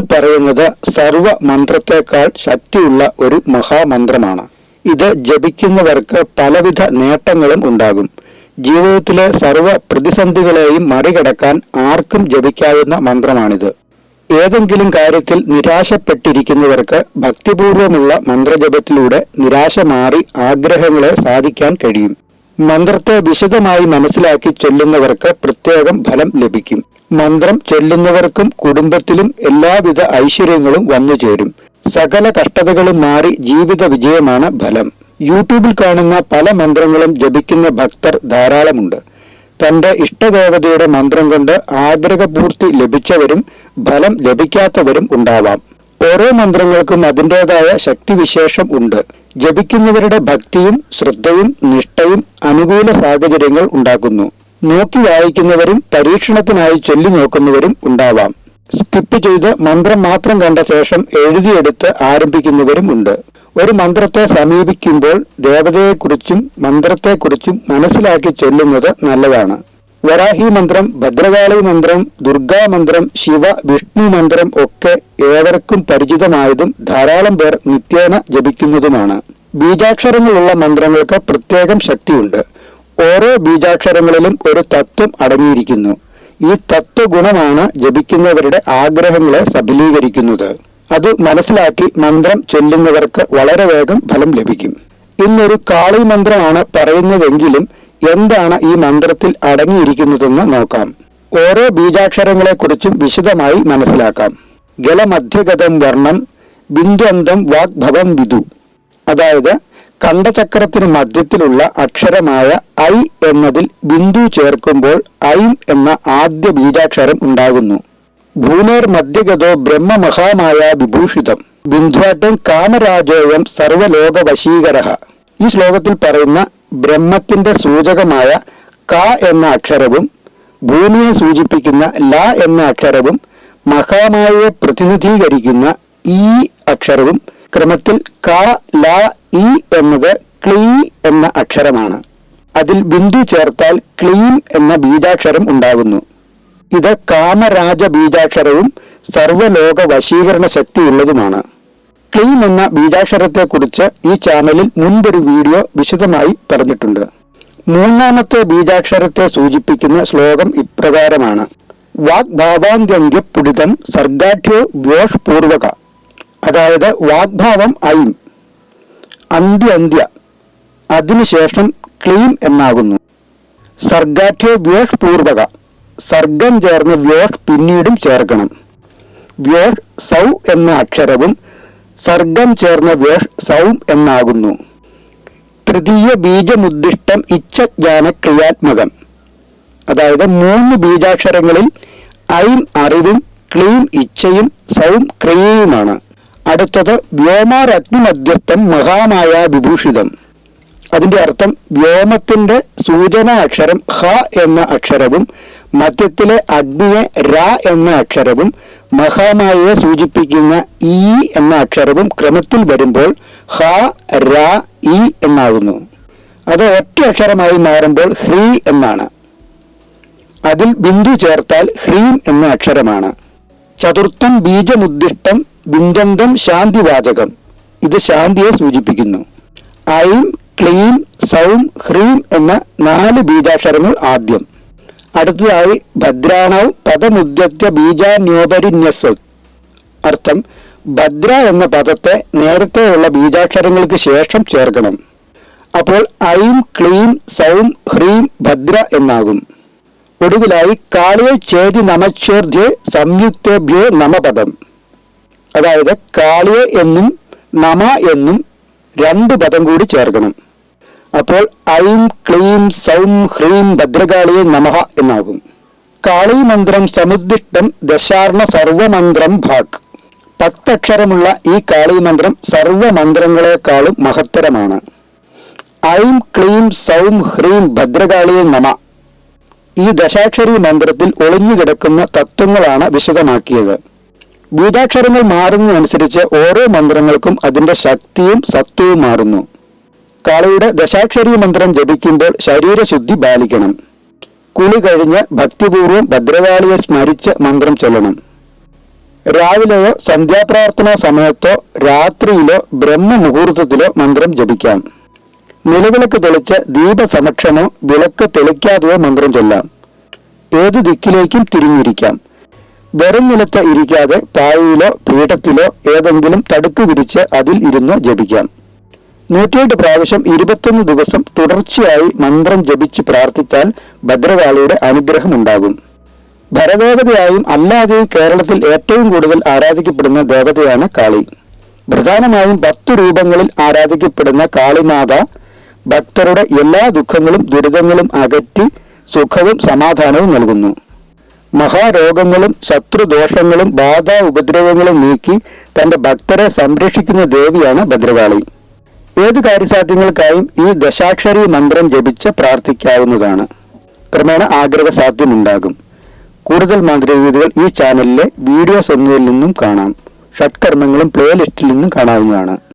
ഇനി പറയുന്നത് സർവ മന്ത്രത്തെക്കാൾ ശക്തിയുള്ള ഒരു മഹാമന്ത്രമാണ്. ഇത് ജപിക്കുന്നവർക്ക് പലവിധ നേട്ടങ്ങളും ഉണ്ടാകും. ജീവിതത്തിലെ സർവ പ്രതിസന്ധികളെയും മറികടക്കാൻ ആർക്കും ജപിക്കാവുന്ന മന്ത്രമാണിത്. ഏതെങ്കിലും കാര്യത്തിൽ നിരാശപ്പെട്ടിരിക്കുന്നവർക്ക് ഭക്തിപൂർവമുള്ള മന്ത്രജപത്തിലൂടെ നിരാശ മാറി ആഗ്രഹങ്ങളെ സാധിക്കാൻ കഴിയും. മന്ത്രത്തെ വിശദമായി മനസ്സിലാക്കി ചൊല്ലുന്നവർക്ക് പ്രത്യേകം ഫലം ലഭിക്കും. മന്ത്രം ചൊല്ലുന്നവർക്കും കുടുംബത്തിലും എല്ലാവിധ ഐശ്വര്യങ്ങളും വന്നു ചേരും. സകല കഷ്ടതകളും മാറി ജീവിത വിജയമാണ് ഫലം. യൂട്യൂബിൽ കാണുന്ന പല മന്ത്രങ്ങളും ജപിക്കുന്ന ഭക്തർ ധാരാളമുണ്ട്. തന്റെ ഇഷ്ടദേവതയുടെ മന്ത്രം കൊണ്ട് ആഗ്രഹപൂർത്തി ലഭിച്ചവരും ഫലം ലഭിക്കാത്തവരും ഉണ്ടാവാം. ഓരോ മന്ത്രങ്ങൾക്കും അതിന്റെതായ ശക്തിവിശേഷം ഉണ്ട്. ജപിക്കുന്നവരുടെ ഭക്തിയും ശ്രദ്ധയും നിഷ്ഠയും അനുകൂല സാഹചര്യങ്ങൾ ഉണ്ടാക്കുന്നു. നോക്കി വായിക്കുന്നവരും പരീക്ഷണത്തിനായി ചൊല്ലി നോക്കുന്നവരും ഉണ്ടാവാം. സ്കിപ്പ് ചെയ്ത് മന്ത്രം മാത്രം കണ്ട ശേഷം എഴുതിയെടുത്ത് ആരംഭിക്കുന്നവരും ഉണ്ട്. ഒരു മന്ത്രത്തെ സമീപിക്കുമ്പോൾ ദേവതയെക്കുറിച്ചും മന്ത്രത്തെക്കുറിച്ചും മനസ്സിലാക്കി ചൊല്ലുന്നത് നല്ലതാണ്. വരാഹി മന്ത്രം ഭദ്രകാളി മന്ത്രം ദുർഗാ മന്ത്രം ശിവ വിഷ്ണു മന്ത്രം ഒക്കെ ഏവർക്കും പരിചിതമായതും ധാരാളം പേർ നിത്യേന ജപിക്കുന്നതുമാണ്. ബീജാക്ഷരങ്ങളുള്ള മന്ത്രങ്ങൾക്ക് പ്രത്യേകം ശക്തിയുണ്ട്. ഓരോ ബീജാക്ഷരങ്ങളിലും ഒരു തത്വം അടങ്ങിയിരിക്കുന്നു. ഈ തത്വഗുണമാണ് ജപിക്കുന്നവരുടെ ആഗ്രഹങ്ങളെ സബലീകരിക്കുന്നത്. അത് മനസ്സിലാക്കി മന്ത്രം ചൊല്ലുന്നവർക്ക് വളരെ വേഗം ഫലം ലഭിക്കും. ഇന്നൊരു കാളി മന്ത്രമാണ് പറയുന്നതെങ്കിലും എന്താണ് ഈ മന്ത്രത്തിൽ അടങ്ങിയിരിക്കുന്നതെന്ന് നോക്കാം. ഓരോ ബീജാക്ഷരങ്ങളെക്കുറിച്ചും വിശദമായി മനസ്സിലാക്കാം. ഗലമധ്യഗതം വർണം ബിന്ദുഅന്തം വാഗ്ഭവം വിദു അതായത് കണ്ഠചക്രത്തിന് മധ്യത്തിലുള്ള അക്ഷരമായ ഐ എന്നതിൽ ബിന്ദു ചേർക്കുമ്പോൾ ഐം എന്ന ആദ്യ ബീജാക്ഷരം ഉണ്ടാകുന്നു. ഭൂമേർ മധ്യഗതോ ബ്രഹ്മമഹാമായ വിഭൂഷിതം. ബിന്ദുവാട്ടം കാമരാജോയം സർവലോക വശീകര ഈ ശ്ലോകത്തിൽ പറയുന്ന ബ്രഹ്മത്തിന്റെ സൂചകമായ ക എന്ന അക്ഷരവും ഭൂമിയെ സൂചിപ്പിക്കുന്ന ല എന്ന അക്ഷരവും മഹാമായയെ പ്രതിനിധീകരിക്കുന്ന ഈ അക്ഷരവും ക്രമത്തിൽ ക ല ഇ എന്നത് ക്ലീ എന്ന അക്ഷരമാണ്. അതിൽ ബിന്ദു ചേർത്താൽ ക്ലീം എന്ന ബീജാക്ഷരം ഉണ്ടാകുന്നു. ഇത് കാമരാജ ബീജാക്ഷരവും സർവലോക വശീകരണ ശക്തിയുള്ളതുമാണ്. ക്ലീം എന്ന ബീജാക്ഷരത്തെക്കുറിച്ച് ഈ ചാനലിൽ മുൻപൊരു വീഡിയോ വിശദമായി പറഞ്ഞിട്ടുണ്ട്. മൂന്നാമത്തെ ബീജാക്ഷരത്തെ സൂചിപ്പിക്കുന്ന ശ്ലോകം ഇപ്രകാരമാണ്. വാഗ്ഭാവാന്ത്യങ്ക പുടിതം സർഗാഠ്യോ ഘോഷ് പൂർവക അതായത് വാഗ്ഭാവം ഐം. അന്ത്യ അന്ത്യ അതിനുശേഷം ക്ലീം എന്നാകുന്നു. സർഗാഠ്യോ വ്യോഷ് പൂർവക. സർഗം ചേർന്ന് വ്യോഷ് പിന്നീടും ചേർക്കണം. വ്യോഷ് സൗ എന്ന അക്ഷരവും സർഗം ചേർന്ന വ്യോഷ് സൗം എന്നാകുന്നു. തൃതീയ ബീജമുദ്ദിഷ്ടം ഇച്ഛജ്ഞാന ക്രിയാത്മകം അതായത് മൂന്ന് ബീജാക്ഷരങ്ങളിൽ ഐം അറിവും ക്ലീം ഇച്ഛയും സൗം ക്രിയയുമാണ്. അടുത്തത് വ്യോമാരഗ്നിമധ്യസ്ഥം മഹാമായ വിഭൂഷിതം. അതിന്റെ അർത്ഥം വ്യോമത്തിന്റെ സൂചന അക്ഷരം ഹ എന്ന അക്ഷരവും മധ്യത്തിലെ അഗ്നിയെ ര എന്ന അക്ഷരവും മഹാമായയെ സൂചിപ്പിക്കുന്ന ഇ എന്ന അക്ഷരവും ക്രമത്തിൽ വരുമ്പോൾ ഹ ര ഇ എന്നാകുന്നു. അത് ഒറ്റ അക്ഷരമായി മാറുമ്പോൾ ഹ്രീ എന്നാണ്. അതിൽ ബിന്ദു ചേർത്താൽ ഹ്രീം എന്ന അക്ഷരമാണ്. ചതുർത്ഥം ബീജമുദ്ദിഷ്ടം ബിന്ദന്തം ശാന്തിവാചകം. ഇത് ശാന്തിയെ സൂചിപ്പിക്കുന്നു. ഐം ക്ലീം സൗം ഹ്രീം എന്ന നാല് ബീജാക്ഷരങ്ങൾ ആദ്യം. അടുത്തതായി ഭദ്രാണ പദമുദ്യത്യ ബീജാന്യോപരിന്യസ്. അർത്ഥം ഭദ്ര എന്ന പദത്തെ നേരത്തെയുള്ള ബീജാക്ഷരങ്ങൾക്ക് ശേഷം ചേർക്കണം. അപ്പോൾ ഐം ക്ലീം സൗം ഹ്രീം ഭദ്ര എന്നാകും. ഒടുവിലായി കാളിയെ ചേതി നമച്ചോർധ്യ സംയുക്തേഭ്യോ നമപദം. അതായത് കാളിയ എന്നും നമ എന്നും രണ്ട് പദം കൂടി ചേർക്കണം. അപ്പോൾ ഐം ക്ലീം സൗം ഹ്രീം ഭദ്രകാളിയെ നമഃ എന്നാകും. കാളി മന്ത്രം സമുദ്ദിഷ്ടം ദശാർണ സർവമന്ത്രം ഭാഗ് പത്തക്ഷരമുള്ള ഈ കാളി മന്ത്രം സർവമന്ത്രങ്ങളെക്കാളും മഹത്തരമാണ്. ഐം ക്ലീം സൗം ഹ്രീം ഭദ്രകാളിയെ നമ. ഈ ദശാക്ഷരി മന്ത്രത്തിൽ ഒളിഞ്ഞുകിടക്കുന്ന തത്വങ്ങളാണ് വിശദമാക്കിയത്. ബീജാക്ഷരങ്ങൾ മാറുന്നതനുസരിച്ച് ഓരോ മന്ത്രങ്ങൾക്കും അതിന്റെ ശക്തിയും സത്വവും മാറുന്നു. കാളിയുടെ ദശാക്ഷരി മന്ത്രം ജപിക്കുമ്പോൾ ശരീരശുദ്ധി പാലിക്കണം. കുളി കഴിഞ്ഞ് ഭക്തിപൂർവം ഭദ്രകാളിയെ സ്മരിച്ച് മന്ത്രം ചൊല്ലണം. രാവിലെയോ സന്ധ്യാപ്രാർത്ഥനാ സമയത്തോ രാത്രിയിലോ ബ്രഹ്മമുഹൂർത്തത്തിലോ മന്ത്രം ജപിക്കാം. നിലവിളക്ക് തെളിച്ച് ദീപസമക്ഷമോ വിളക്ക് തെളിക്കാതെയോ മന്ത്രം ചൊല്ലാം. ഏതു ദിക്കിലേക്കും തിരിഞ്ഞിരിക്കാം. വെറും നിലത്ത് ഇരിക്കാതെ പായയിലോ പീഠത്തിലോ ഏതെങ്കിലും തടുക്ക് വിരിച്ച് അതിൽ ഇരുന്ന് ജപിക്കാം. നൂറ്റിയെട്ട് പ്രാവശ്യം ഇരുപത്തൊന്ന് ദിവസം തുടർച്ചയായി മന്ത്രം ജപിച്ച് പ്രാർത്ഥിച്ചാൽ ഭദ്രകാളിയുടെ അനുഗ്രഹമുണ്ടാകും. ഭരദേവതയായും അല്ലാതെയും കേരളത്തിൽ ഏറ്റവും കൂടുതൽ ആരാധിക്കപ്പെടുന്ന ദേവതയാണ് കാളി. പ്രധാനമായും പത്തു രൂപങ്ങളിൽ ആരാധിക്കപ്പെടുന്ന കാളിമാത ഭക്തരുടെ എല്ലാ ദുഃഖങ്ങളും ദുരിതങ്ങളും അകറ്റി സുഖവും സമാധാനവും നൽകുന്നു. മഹാരോഗങ്ങളും ശത്രുദോഷങ്ങളും ബാധ ഉപദ്രവങ്ങളും നീക്കി തന്റെ ഭക്തരെ സംരക്ഷിക്കുന്ന ദേവിയാണ് ഭദ്രകാളി. ഏതു കാര്യസാധ്യങ്ങൾക്കായും ഈ ദശാക്ഷരി മന്ത്രം ജപിച്ച് പ്രാർത്ഥിക്കാവുന്നതാണ്. ക്രമേണ ആഗ്രഹ സാധ്യമുണ്ടാകും കൂടുതൽ മന്ത്രവീതികൾ ഈ ചാനലിലെ വീഡിയോസ് എന്നതിൽ നിന്നും കാണാം. ഷഡ്കർമ്മങ്ങളും പ്ലേലിസ്റ്റിൽ നിന്നും കാണാവുന്നതാണ്.